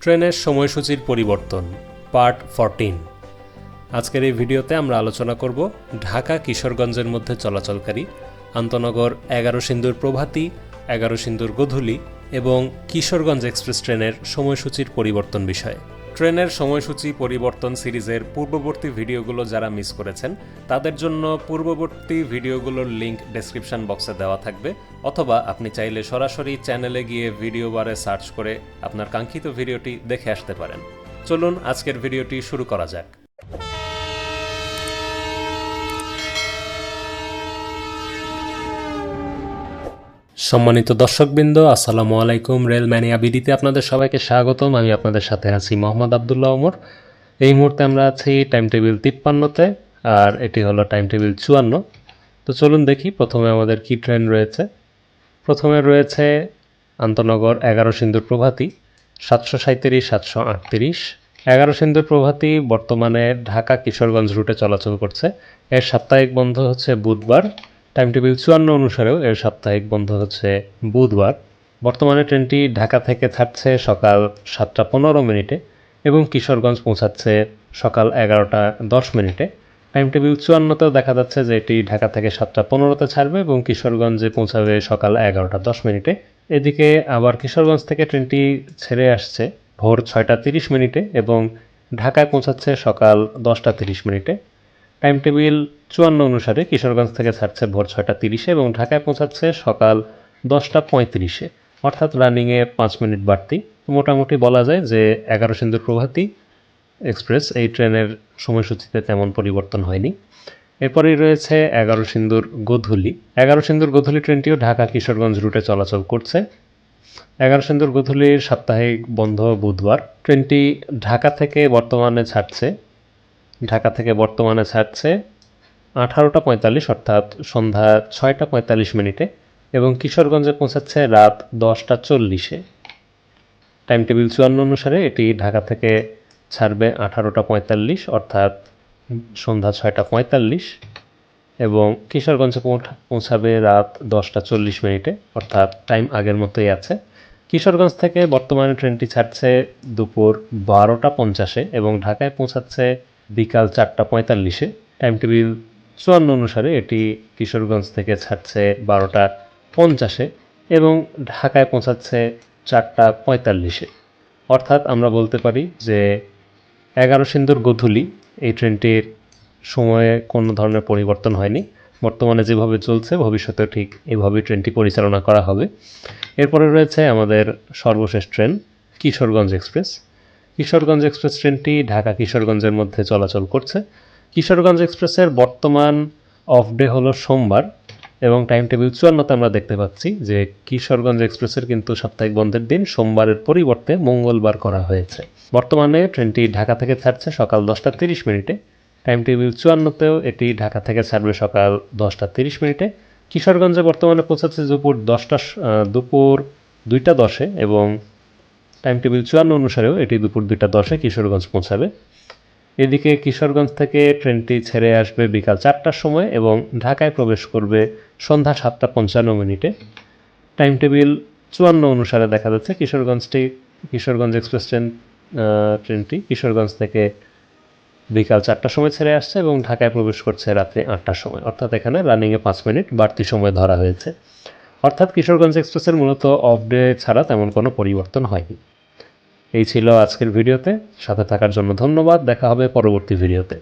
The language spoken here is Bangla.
ট্রেনের সময়সূচির পরিবর্তন, পার্ট ফরটিন। আজকের এই ভিডিওতে আমরা আলোচনা করব ঢাকা কিশোরগঞ্জের মধ্যে চলাচলকারী আন্তনগর এগারো সিন্দুর প্রভাতী, এগারো সিন্দুর গধুলি এবং কিশোরগঞ্জ এক্সপ্রেস ট্রেনের সময়সূচির পরিবর্তন বিষয়ে। ট্রেনের সময়সূচি পরিবর্তন সিরিজের পূর্ববর্তী ভিডিওগুলো যারা মিস করেছেন, তাদের জন্য পূর্ববর্তী ভিডিওগুলোর লিংক ডেসক্রিপশন বক্সে দেওয়া থাকবে। অথবা আপনি চাইলে সরাসরি চ্যানেলে গিয়ে ভিডিও বারে সার্চ করে আপনার কাঙ্ক্ষিত ভিডিওটি দেখে আসতে পারেন। চলুন আজকের ভিডিওটি শুরু করা যাক। সম্মানিত দর্শকবৃন্দ, আসসালামু আলাইকুম। রেল ম্যানিয়া বিডিতে আপনাদের সবাইকে স্বাগতম। আমি আপনাদের সাথে আছি মোহাম্মদ আবদুল্লাহ ওমর। এই মুহূর্তে আমরা আছি টাইম টেবিল তিপ্পান্নতে, আর এটি হলো টাইম টেবিল চুয়ান্ন। তো চলুন দেখি, প্রথমে আমাদের কি ট্রেন রয়েছে। প্রথমে রয়েছে আন্তনগর এগারো সিন্দুর প্রভাতী, সাতশো সাঁত্রিশ সাতশো আটত্রিশ। এগারো সিন্দুর প্রভাতী বর্তমানে ঢাকা কিশোরগঞ্জ রুটে চলাচল করছে। এর সাপ্তাহিক বন্ধ হচ্ছে বুধবার। টাইম টেবিল চুয়ান্ন অনুসারেও এর সাপ্তাহিক বন্ধ হচ্ছে বুধবার। বর্তমানে ট্রেনটি ঢাকা থেকে ছাড়ছে সকাল সাতটা পনেরো মিনিটে এবং কিশোরগঞ্জ পৌঁছাচ্ছে সকাল এগারোটা দশ মিনিটে। টাইম টেবিল চুয়ান্নতেও দেখা যাচ্ছে যে এটি ঢাকা থেকে সাতটা পনেরোতে ছাড়বে এবং কিশোরগঞ্জে পৌঁছাবে সকাল এগারোটা দশ মিনিটে। এদিকে আবার কিশোরগঞ্জ থেকে ট্রেনটি ছেড়ে আসছে ভোর ছয়টা তিরিশ মিনিটে এবং ঢাকায় পৌঁছাচ্ছে সকাল দশটা তিরিশ মিনিটে। টাইম টেবিল চুয়ান্ন অনুসারে কিশোরগঞ্জ থেকে ছাড়ছে ভোর ছয়টা তিরিশে এবং ঢাকায় পৌঁছাচ্ছে সকাল দশটা পঁয়ত্রিশে। অর্থাৎ রানিংয়ে পাঁচ মিনিট বাড়তি। মোটামুটি বলা যায় যে এগারো সিন্দুর প্রভাতী এক্সপ্রেস এই ট্রেনের সময়সূচিতে তেমন পরিবর্তন হয়নি। এরপরেই রয়েছে এগারো সিন্দুর গোধূলি। এগারো সিন্দুর গোধূলি ট্রেনটিও ঢাকা কিশোরগঞ্জ রুটে চলাচল করছে। এগারো সিন্দুর গোধূলির সাপ্তাহিক বন্ধ বুধবার। ট্রেনটি ঢাকা থেকে বর্তমানে ছাড়ছে ঢাকা থেকে বর্তমানে ছাড়ছে আঠারোটা পঁয়তাল্লিশ, অর্থাৎ সন্ধ্যা ছয়টা পঁয়তাল্লিশ মিনিটে এবং কিশোরগঞ্জে পৌঁছাচ্ছে রাত দশটা চল্লিশে। টাইম টেবিল চুয়ান্ন অনুসারে এটি ঢাকা থেকে ছাড়বে আঠারোটা পঁয়তাল্লিশ, অর্থাৎ সন্ধ্যা ছয়টা পঁয়তাল্লিশ এবং কিশোরগঞ্জে পৌঁছ- পৌঁছাবে রাত দশটা চল্লিশ মিনিটে, অর্থাৎ টাইম আগের মতোই আছে। কিশোরগঞ্জ থেকে বর্তমানে ট্রেনটি ছাড়ছে দুপুর বারোটা পঞ্চাশে এবং ঢাকায় পৌঁছাচ্ছে বিকাল চারটা পঁয়তাল্লিশে টাইম টেবিল চুয়ান্ন অনুসারে এটি কিশোরগঞ্জ থেকে ছাড়ছে বারোটা পঞ্চাশে এবং ঢাকায় পৌঁছাচ্ছে চারটা পঁয়তাল্লিশে। অর্থাৎ আমরা বলতে পারি যে এগারো সিন্দুর গোধূলি এই ট্রেনটির সময়ে কোনো ধরনের পরিবর্তন হয়নি। বর্তমানে যেভাবে চলছে ভবিষ্যতে ঠিক এইভাবেই ট্রেনটি পরিচালনা করা হবে। এরপরে রয়েছে আমাদের সর্বশেষ train, Kishoreganj express. Kishoreganj express ট্রেনটি ঢাকা কিশোরগঞ্জের মধ্যে চলাচল করছে। কিশোরগঞ্জ এক্সপ্রেসের বর্তমান অফ ডে হলো সোমবার এবং টাইম টেবিল চুয়ান্নতে আমরা দেখতে পাচ্ছি যে কিশোরগঞ্জ এক্সপ্রেসের কিন্তু সাপ্তাহিক বন্ধের দিন সোমবারের পরিবর্তে মঙ্গলবার করা হয়েছে। বর্তমানে ট্রেনটি ঢাকা থেকে ছাড়ছে সকাল দশটা তিরিশ মিনিটে। টাইম টেবিল চুয়ান্নতেও এটি ঢাকা থেকে ছাড়বে সকাল দশটা তিরিশ মিনিটে। কিশোরগঞ্জে বর্তমানে পৌঁছাচ্ছে দুপুর দশটা দুপুর দুইটা দশে এবং টাইম টেবিল চুয়ান্ন অনুসারেও এটি দুপুর দুইটা দশে কিশোরগঞ্জ পৌঁছাবে। এদিকে কিশোরগঞ্জ থেকে ট্রেনটি ছেড়ে আসবে বিকাল চারটার সময় এবং ঢাকায় প্রবেশ করবে সন্ধ্যা সাতটা পঞ্চান্ন মিনিটে। টাইম টেবিল চুয়ান্ন অনুসারে দেখা যাচ্ছে কিশোরগঞ্জটি কিশোরগঞ্জ এক্সপ্রেস ট্রেন ট্রেনটি কিশোরগঞ্জ থেকে বিকাল চারটার সময় ছেড়ে আসছে এবং ঢাকায় প্রবেশ করছে রাত্রি আটটার সময়। অর্থাৎ এখানে রানিংয়ে পাঁচ মিনিট বাড়তি সময় ধরা হয়েছে। অর্থাৎ কিশোরগঞ্জ এক্সপ্রেসের মূলত অফ ডে ছাড়া তেমন কোনো পরিবর্তন হয়নি। এই ছিল আজকের ভিডিওতে। সাথে থাকার জন্য ধন্যবাদ। দেখা হবে পরবর্তী ভিডিওতে।